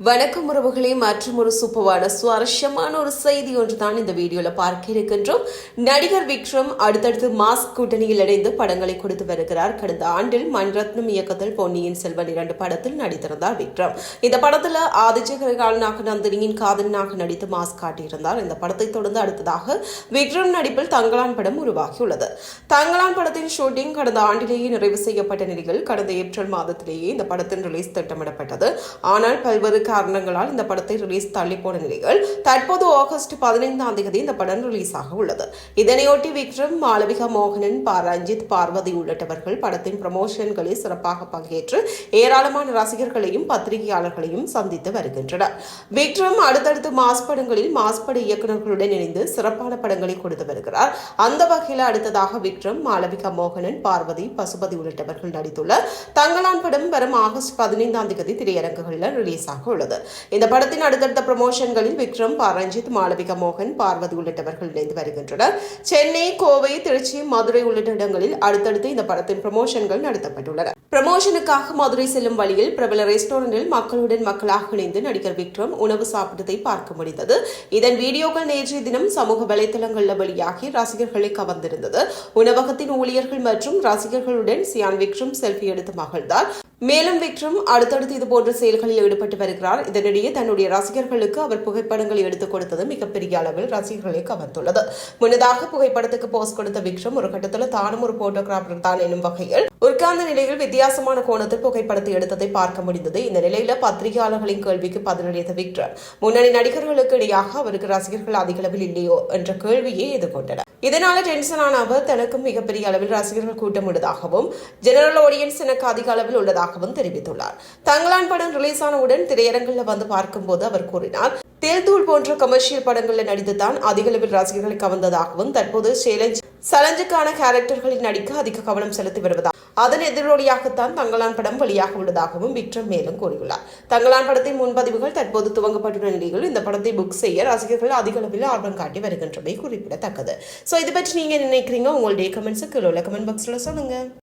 வணக்கம் உறவுகளே மற்றும் ஒரு சூப்பரான சுவாரஸ்யமான ஒரு செய்தி ஒன்று தான் இந்த வீடியோல பார்க்க இருக்கின்றோம். நடிகர் விக்ரம் அடுத்தடுத்து மாஸ் கூட்டணியில் இணைந்து படங்களை கொடுத்து வருகிறார். கடந்த ஆண்டில் மண்ரத்னம் இயக்கத்தில் பொன்னியின் செல்வன் இரண்டு படத்தில் நடித்திருந்தார் விக்ரம். இந்த படத்துல ஆதிச்சகரகாலனாக நந்தினியின் காதலனாக நடித்து மாஸ் காட்டியிருந்தார். இந்த படத்தை தொடர்ந்து அடுத்ததாக விக்ரம் நடிப்பில் தங்களான் படம் உருவாகியுள்ளது. தங்களான் படத்தின் ஷூட்டிங் கடந்த ஆண்டிலேயே நிறைவு செய்யப்பட்ட நிலையில் கடந்த ஏப்ரல் மாதத்திலேயே இந்த படத்தின் ரிலீஸ் திட்டமிடப்பட்டது. ஆனால் பல்வேறு காரணங்களால் இந்த படத்தை ரிலீஸ் தள்ளி போன நிலையில் தற்போது ஆகஸ்ட் பதினைந்தாம் தேதி இந்த படம் ரிலீஸ் ஆக உள்ளது. இதனையொட்டி விக்ரம் மாளவிகா மோகனன் ப ரஞ்சித் பார்வதி உள்ளிட்டவர்கள் படத்தின் ப்ரமோஷன்களில் சிறப்பாக பங்கேற்று ஏராளமான ரசிகர்களையும் பத்திரிகையாளர்களையும் சந்தித்து வருகின்றனர். விக்ரம் அடுத்தடுத்து மாஸ் படங்களில் மாஸ் பட இயக்குநர்களுடன் இணைந்து சிறப்பான படங்களை கொடுத்து வருகிறார். அந்த வகையில் அடுத்ததாக விக்ரம் மாளவிகா மோகனன் பார்வதி பசுபதி உள்ளிட்டவர்கள் நடித்துள்ள தங்களான் படம் வரும் ஆகஸ்ட் பதினைந்தாம் தேதி திரையரங்குகளில் ரிலீஸ் ஆகும் உள்ளது. இந்த படத்தின் அடுத்தடுத்த ப்ரமோஷன்களில் விக்ரம் பரஞ்சித் மாளவிகா மோகன் பார்வதி உள்ளிட்டவர்கள் இணைந்து வருகின்றனர். சென்னை கோவை திருச்சி மதுரை உள்ளிட்ட இடங்களில் அடுத்தடுத்து இந்த படத்தின் ப்ரமோஷன்கள் நடத்தப்பட்டுள்ளன. ப்ரமோஷனுக்காக மதுரை செல்லும் வழியில் பிரபல ரெஸ்டாரண்டில் மக்களுடன் மக்களாக இணைந்து நடிகர் விக்ரம் உணவு சாப்பிட்டதை பார்க்க முடிந்தது. இதன் வீடியோக்கள் நேற்றைய தினம் சமூக வலைதளங்களில் வெளியாகி ரசிகர்களை கவர்ந்திருந்தது. உணவகத்தின் ஊழியர்கள் மற்றும் ரசிகர்களுடன் சியான் விக்ரம் செல்ஃபி எடுத்து மகிழ்ந்தார் மேலும் விக்ரம் அடுத்தடுத்து இதுபோன்ற செயல்களில் ஈடுபட்டு வருகிறார். இதனிடையே தன்னுடைய ரசிகர்களுக்கு அவர் புகைப்படங்களை எடுத்துக் கொடுத்தது மிகப்பெரிய அளவில் ரசிகர்களை கவர்ந்துள்ளது. முன்னதாக புகைப்படத்துக்கு போஸ்ட் கொடுத்த விக்ரம் ஒரு கட்டத்தில் தானும் ஒரு போட்டோகிராஃபர் தான் எனும் வகையில் உட்கார்ந்த நிலையில் வித்தியாசமான கோணத்தில் புகைப்படத்தை எடுத்ததை பார்க்க முடிந்தது. இந்த நிலையில பத்திரிகையாளர்களின் கேள்விக்கு பதிலளித்த விக்ரம் முன்னணி நடிகர்களுக்கு இடையாக அவருக்கு ரசிகர்கள் அதிக அளவில் இல்லையோ என்ற கேள்வியை எதிர்கொண்டனர். இதனால டென்ஷனான அவர் தனக்கும் மிகப்பெரிய அளவில் ரசிகர்கள் கூட்டம் உள்ளதாகவும் ஜெனரல் ஆடியன்ஸ் எனக்கு அதிக அளவில் இருப்பதாகவும் தெரிவித்துள்ளார். தங்கலான் படம் ரிலீஸ் ஆனவுடன் திரையரங்கில் வந்து பார்க்கும்போது அவர் கூறினார் தேர்தூள் போன்ற கமர்ஷியல் படங்களில் நடித்து தான் அதிக அளவில் ரசிகர்களை கவர்ந்ததாகவும் தற்போது சேலஞ்ச் சலஞ்சுக்கான கேரக்டர்களில் நடிக்க அதிக கவனம் செலுத்தி வருவதாக அதன் எதிரொலியாகத்தான் தங்கலான் படம் வெளியாக உள்ளதாகவும் விக்ரம் மேலும் கூறியுள்ளார். தங்கலான் படத்தின் முன்பதிவுகள் தற்போது துவங்கப்பட்டுள்ள நிலையில் இந்த படத்தை புக் செய்ய ரசிகர்கள் அதிக அளவில் ஆர்வம் காட்டி வருகின்றமை குறிப்பிடத்தக்கது. ஸோ இது பற்றி நீங்க நினைக்கிறீங்க? உங்களுடைய கமெண்ட்ஸுக்கு கீழே உள்ள கமெண்ட் பாக்ஸ்ல சொல்லுங்க.